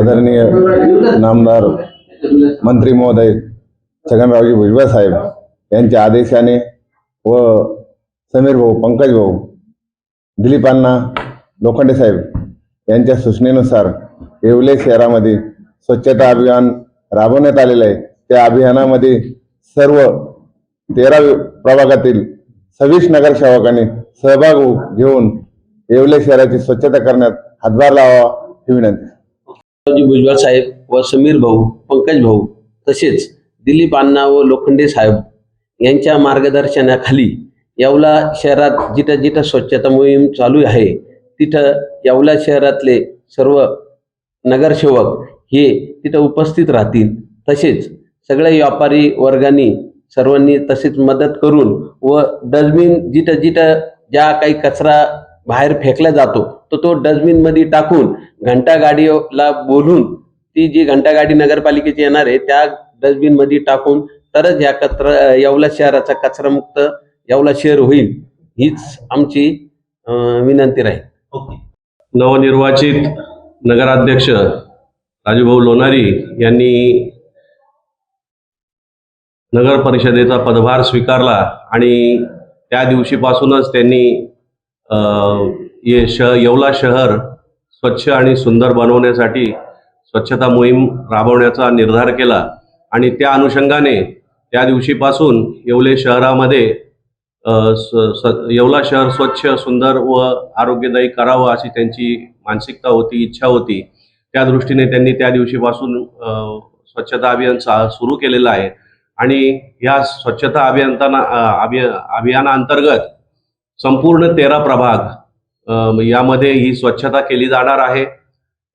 आदरणीय नामदार मंत्री महोदय छगनरावजी भुजबळ साहेब यांच्या आदेशाने व समीर भाऊ पंकज भाऊ दिलीप अण्णा लोखंडे साहेब यांच्या सूचनेनुसार येवले शहरामध्ये स्वच्छता अभियान राबवण्यात आलेलं आहे. त्या अभियानामध्ये सर्व तेरा प्रभागातील सव्वीस नगरसेवकांनी सहभाग घेऊन येवले शहराची स्वच्छता करण्यात हातभार लावावा ही विनंती. भुजबळ साहेब व समीर भाऊ पंकज भाऊ तसेच दिलीप अण्णा व लोखंडे साहेब यांच्या मार्गदर्शनाखाली येवला शहरात जिथं जिथं स्वच्छता मोहीम चालू आहे तिथं येवला शहरातले सर्व नगरसेवक हे तिथं उपस्थित राहतील. तसेच सगळ्या व्यापारी वर्गांनी सर्वांनी तसेच मदत करून व डस्टबिन जिथं जिथं ज्या काही कचरा बाहेर फेकला जातो तर तो डस्टबिनमध्ये टाकून घंटा गाडीला बोलून ती जी घंटा गाडी नगरपालिकेची येणार आहे त्या डस्टबिनमध्ये टाकून तरच या कचरा येवला शहराचा कचरामुक्त येवला शहर होईल हीच आमची विनंती राहील. नवनिर्वाचित नगराध्यक्ष राजूभाऊ लोणारी यांनी नगर परिषदेचा पदभार स्वीकारला आणि त्या दिवशीपासूनच त्यांनी ये शह येवला शहर स्वच्छ आणि सुंदर बनवण्यासाठी स्वच्छता मोहीम राबवण्याचा निर्धार केला. आणि त्या अनुषंगाने त्या दिवशीपासून येवले शहरामध्ये स- येवला शहर स्वच्छ सुंदर व आरोग्यदायी करावं अशी त्यांची मानसिकता होती इच्छा होती. त्या दृष्टीने त्यांनी त्या दिवशीपासून स्वच्छता अभियान सुरू केलेलं आहे. आणि या स्वच्छता अभियंताना अभिया अभिय अभियानाअंतर्गत संपूर्ण तेरा प्रभाग यामध्ये ही स्वच्छता केली जाणार आहे.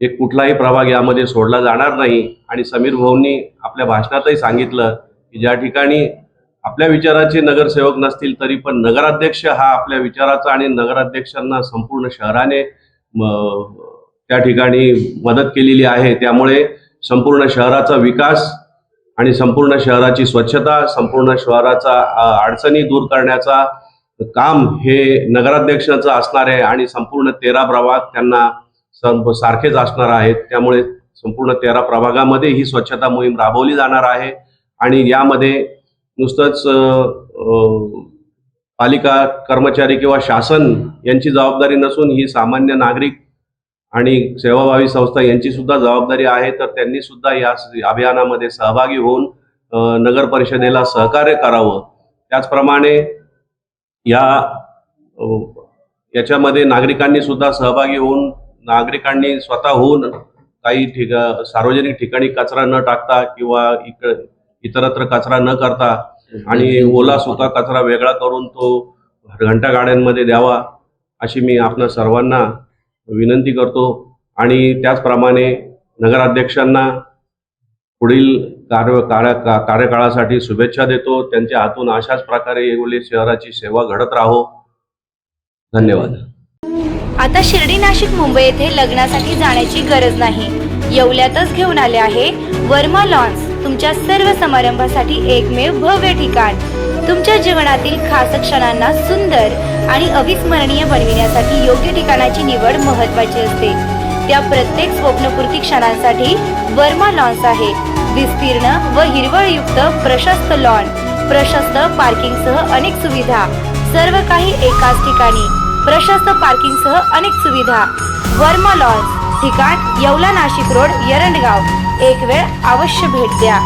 एक कुठलाही प्रभाग यामध्ये सोडला जाणार नाही. आणि समीर भाऊंनी आपल्या भाषणातही सांगितलं की ज्या ठिकाणी आपल्या विचाराचे नगरसेवक नसतील तरी पण नगराध्यक्ष हा आपल्या विचाराचा आणि नगराध्यक्षांना संपूर्ण शहराने त्या ठिकाणी मदत केलेली आहे. त्यामुळे संपूर्ण शहराचा विकास आणि संपूर्ण शहराची स्वच्छता संपूर्ण शहराचा अडचणी दूर करण्याचा काम हे नगराध्यक्षाचं असणार आहे आणि संपूर्ण तेरा प्रभाग त्यांना सारखेच असणार आहेत. त्यामुळे संपूर्ण तेरा प्रभागामध्ये ही स्वच्छता मोहीम राबवली जाणार आहे. आणि यामध्ये नुसतंच पालिका कर्मचारी किंवा शासन यांची जबाबदारी नसून ही सामान्य नागरिक आणि सेवाभावी संस्था यांची सुद्धा जबाबदारी आहे. तर त्यांनी सुद्धा या अभियानामध्ये सहभागी होऊन नगर परिषदेला सहकार्य करावं. त्याचप्रमाणे या याच्यामध्ये नागरिकांनी सुद्धा सहभागी होऊन नागरिकांनी स्वतःहून काही ठिका सार्वजनिक ठिकाणी कचरा न टाकता किंवा इकडे इतरत्र कचरा न करता आणि ओला सुका कचरा वेगळा करून तो घंटा गाड्यांमध्ये द्यावा अशी मी आपणा सर्वांना विनंती करतो. आणि त्याचप्रमाणे नगराध्यक्षांना पुढील कार्य कार्य कार्यकाळासाठी शुभेच्छा देतो. त्यांच्या हातून अशाच प्रकारे येवले शहराची सेवा घडत राहो. धन्यवाद. आता शिर्डी नाशिक मुंबई येथे लग्नासाठी जाण्याची गरज नाही. येवल्यातच घेऊन आले आहे वर्मा लॉन्स तुमच्या सर्व समारंभासाठी एकमेव भव्य ठिकाण. तुमच्या जीवनातील खास क्षणांना सुंदर आणि अविस्मरणीय बनविण्यासाठी योग्य ठिकाणाची निवड महत्वाची असते. त्या प्रत्येक स्वप्नपूर्ती क्षणांसाठी वर्मा लॉन्स आहे. विस्तीर्ण व हिरवळयुक्त प्रशस्त लॉन प्रशस्त पार्किंगसह अनेक सुविधा. सर्व काही एकाच ठिकाणी. प्रशस्त पार्किंगसह अनेक सुविधा. वर्मा लॉन्स ठिकाण येवला नाशिक रोड यरंडगाव. एक वेळ अवश्य भेट द्या.